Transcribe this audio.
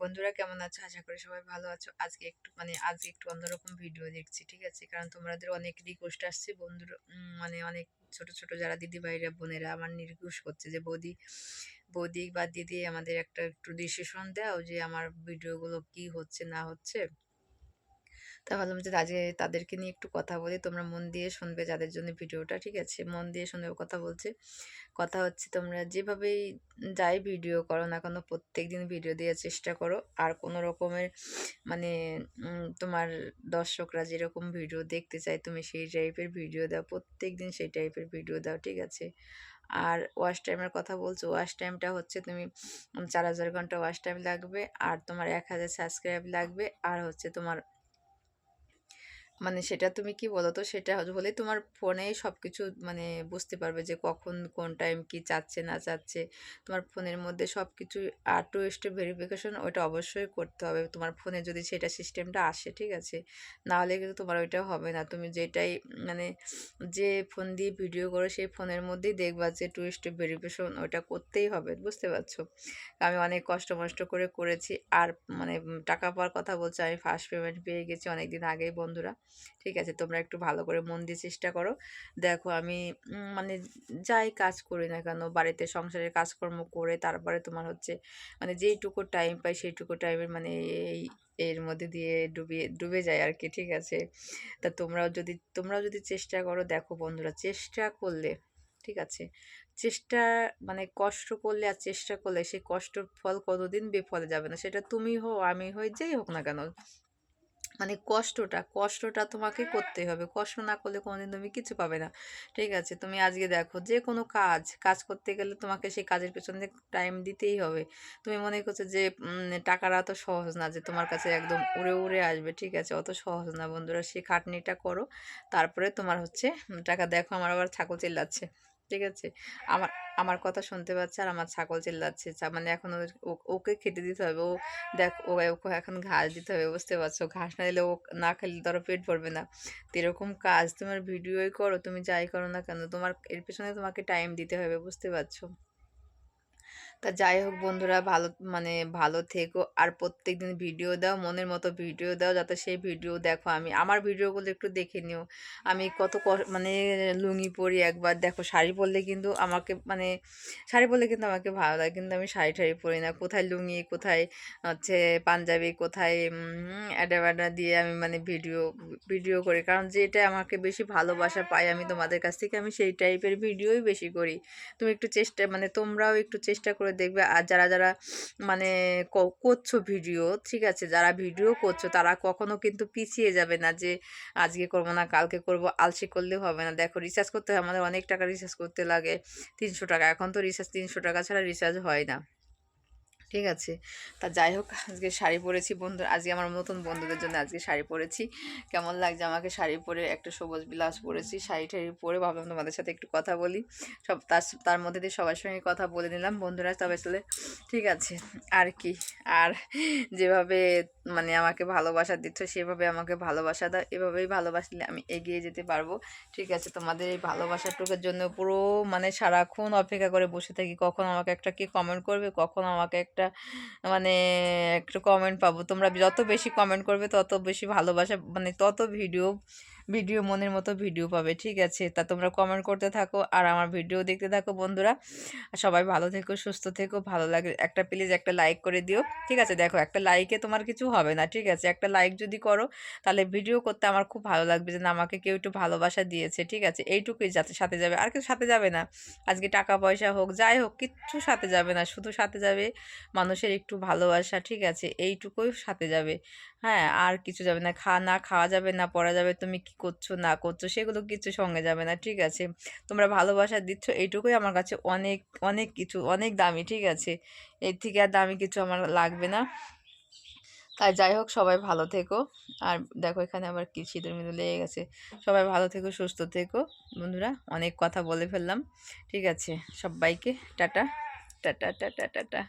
বন্ধুরা কেমন আছো? আশা করি সবাই ভালো আছো। আজকে একটু মানে আজকে একটু অন্যরকম ভিডিও দেখছি, ঠিক আছে? কারণ তোমাদের অনেক রিকোয়েস্ট আসছে বন্ধুরা মানে অনেক ছোট ছোট যারা দিদি ভাইরা বোনেরা আমার নির্ঘোষ করছে যে, বৌদি বৌদি বা দিদি আমাদের একটা একটু ডিসিশন দাও যে, আমার ভিডিওগুলো কি হচ্ছে, না হচ্ছে। তা ভাবলাম যে আজকে তাদেরকে নিয়ে একটু কথা বলি। তোমরা মন দিয়ে শুনবে যাদের জন্য ভিডিওটা, ঠিক আছে? মন দিয়ে শুনবে কথা বলছে। কথা হচ্ছে তোমরা যেভাবেই যাই ভিডিও করো না কেন প্রত্যেক দিন ভিডিও দেওয়ার চেষ্টা করো। আর কোনো রকমের মানে তোমার দর্শকরা যেরকম ভিডিও দেখতে চায়, তুমি সেই টাইপের ভিডিও দাও। প্রত্যেক দিন সেই টাইপের ভিডিও দাও, ঠিক আছে? আর ওয়াশ টাইমের কথা বলছো ওয়াশ টাইমটা হচ্ছে তুমি চার হাজার ঘণ্টা ওয়াশ টাইম লাগবে। আর তোমার এক হাজার সাবস্ক্রাইব লাগবে। আর হচ্ছে তোমার মানে সেটা তুমি কি বলো তো? সেটা হলে তোমার ফোনেই সব কিছু মানে বুঝতে পারবে যে কখন কোন টাইম কি চাচ্ছে, না চাচ্ছে। তোমার ফোনের মধ্যে সব কিছু আর টু স্টেপ ভেরিফিকেশন ওইটা অবশ্যই করতে হবে। তোমার ফোনে যদি সেটা সিস্টেমটা আসে, ঠিক আছে? না হলে কিন্তু তোমার ওইটা হবে না। তুমি যেটাই মানে যে ফোন দিয়ে ভিডিও করো, সেই ফোনের মধ্যেই দেখবা যে টু স্টেপ ভেরিফিকেশন ওইটা করতেই হবে। বুঝতে পারছ? আমি অনেক কষ্ট মষ্ট করে করেছি। আর মানে টাকা পাওয়ার কথা বলছি, আমি ফার্স্ট পেমেন্ট পেয়ে গেছি অনেক দিন আগেই বন্ধুরা। ঠিক আছে, তোমরা একটু ভালো করে মন দিয়ে চেষ্টা করো। দেখো আমি মানে যাই কাজ করি না কেন, বাড়িতে সংসারের কাজকর্ম করে তারপরে তোমার হচ্ছে মানে যেইটুকু টাইম পাই সেইটুকু টাইমের মানে এই, এর মধ্যে দিয়ে ডুবিয়ে, ডুবে যায় আর কি ঠিক আছে? তা তোমরাও যদি তোমরাও যদি চেষ্টা করো, দেখো বন্ধুরা, চেষ্টা করলে, ঠিক আছে? চেষ্টা মানে কষ্ট করলে আর চেষ্টা করলে, সেই কষ্টর ফল কতদিন বেফলে যাবে না, সেটা তুমি হো আমি হই, যেই হোক না কেন। মানে কষ্টটা কষ্টটা তোমাকে করতে হবে। কষ্ট না করলে কোনোদিন তুমি কিছু পাবে না। ঠিক আছে? তুমি আজকে দেখো যে কোনো কাজ কাজ করতে গেলে তোমাকে সেই কাজের পেছনে টাইম দিতেই হবে। তুমি মনে করছ যে টাকাটা অত সহজ না যে তোমার কাছে একদম উড়ে উড়ে আসবে। ঠিক আছে? অত সহজ না বন্ধুরা। সেই খাটনিটা করো। তারপরে তোমার হচ্ছে টাকা দেখো। আমার আবার ছাগল চিল্লাচ্ছে। ঠিক আছে? আমার আমার কথা শুনতে পাচ্ছে আর আমার ছাগল চিল্লাচ্ছে। মানে এখন ওকে খেতে দিতে হবে। ও দেখ, ও, ওকে এখন ঘাস দিতে হবে, বুঝতে পারছ? ঘাস না দিলে ও না খেলে ধরো পেট ভরবে না। তো এরকম কাজ তোমার ভিডিওই করো, তুমি যাই করো না কেন, তোমার, এর পেছনে তোমাকে টাইম দিতে হবে, বুঝতে পারছ? তা যাই হোক বন্ধুরা ভালো মানে ভালো থেকো। আর প্রত্যেকদিন ভিডিও দাও, মনের মতো ভিডিও দাও, যাতে সেই ভিডিও দেখো আমি। আমার ভিডিওগুলো একটু দেখে নিও। আমি কত মানে লুঙ্গি পরি একবার। দেখো শাড়ি পরলে কিন্তু আমাকে মানে শাড়ি পরলে কিন্তু আমাকে ভালো লাগে, কিন্তু আমি শাড়ি টাড়ি পরি না। কোথায় লুঙ্গি, কোথায় হচ্ছে পাঞ্জাবি, কোথায় অ্যাডা ব্যাডা দিয়ে আমি মানে ভিডিও ভিডিও করি। কারণ যেটা আমাকে বেশি ভালোবাসা পাই আমি তোমাদের কাছ থেকে আমি সেই টাইপের ভিডিওই বেশি করি। তুমি একটু চেষ্টা মানে তোমরাও একটু চেষ্টা করে দেখবে। আর যারা যারা মানে করছ ভিডিও, ঠিক আছে? যারা ভিডিও করছ, তারা কখনো কিন্তু পিছিয়ে যাবে না যে, আজকে করব না, কালকে করব, আলসি করলে হবে না। দেখো রিচার্জ করতে হয়, আমাদের অনেক টাকা রিচার্জ করতে লাগে। তিনশো টাকা, এখন তো রিচার্জ তিনশো টাকা ছাড়া রিচার্জ হয় না। ঠিক আছে? তা যাই হোক, আজকে শাড়ি পরেছি বন্ধু, আজকে আমার নতুন বন্ধুদের জন্য আজকে শাড়ি পরেছি। কেমন লাগছে আমাকে শাড়ি পরে? একটা সবুজ বিলাস পরেছি, শাড়ি টাড়ি পরে ভাবলাম তোমাদের সাথে একটু কথা বলি। সব তার তার মধ্যে দিয়ে সবার সঙ্গে কথা বলে নিলাম। বন্ধুরা, তবে আসলে ঠিক আছে, আর কি? আর যেভাবে মানে আমাকে ভালোবাসা দিচ্ছ, সেভাবে আমাকে ভালোবাসা দাও, এভাবেই ভালোবাসলে আমি এগিয়ে যেতে পারব। ঠিক আছে, তোমাদের এই ভালোবাসাটুকুর জন্য পুরো মানে সারাক্ষণ অপেক্ষা করে বসে থাকি। কখন আমাকে একটা কি কমেন্ট করবে? কখন আমাকে একটা মানে একটু কমেন্ট পাবো। তোমরা যত বেশি কমেন্ট করবে, তত বেশি ভালোবাসা মানে তত ভিডিও ভিডিও মনের মতো ভিডিও পাবে, ঠিক আছে? তা তোমরা কমেন্ট করতে থাকো আর আমার ভিডিও দেখতে থাকো বন্ধুরা। সবাই ভালো থেকো, সুস্থ থেকো, ভালো লাগে একটা প্লিজ একটা লাইক করে দিও, ঠিক আছে? দেখো, একটা লাইকে তোমার কিছু হবে না, ঠিক আছে? একটা লাইক যদি করো, তাহলে ভিডিও করতে আমার খুব ভালো লাগবে যে না আমাকে কেউ একটু ভালোবাসা দিয়েছে, ঠিক আছে? এইটুকুই যাতে সাথে যাবে, আর কিছু সাথে যাবে না। আজকে টাকা পয়সা হোক, যাই হোক, কিচ্ছু সাথে যাবে না, শুধু সাথে যাবে মানুষের একটু ভালোবাসা, ঠিক আছে? এইটুকুই সাথে যাবে। হ্যাঁ আর কিছু যাবে না, খা, না খাওয়া যাবে না, পড়া যাবে, তুমি করছ, না করছ, সেগুলো কিছু সঙ্গে যাবে না, ঠিক আছে? তোমরা ভালোবাসা দিচ্ছ, এইটুকুই আমার কাছে অনেক অনেক কিছু, অনেক দামি, ঠিক আছে? এর থেকে আর দামি কিছু আমার লাগবে না। তাই যাই হোক, সবাই ভালো থেকো। আর দেখো, এখানে আবার কি সিঁদুর মিদুর লেগে গেছে। সবাই ভালো থেকো, সুস্থ থেকো। বন্ধুরা, অনেক কথা বলে ফেললাম, ঠিক আছে? সবাইকে, টাটা টাটা টাটা টাটা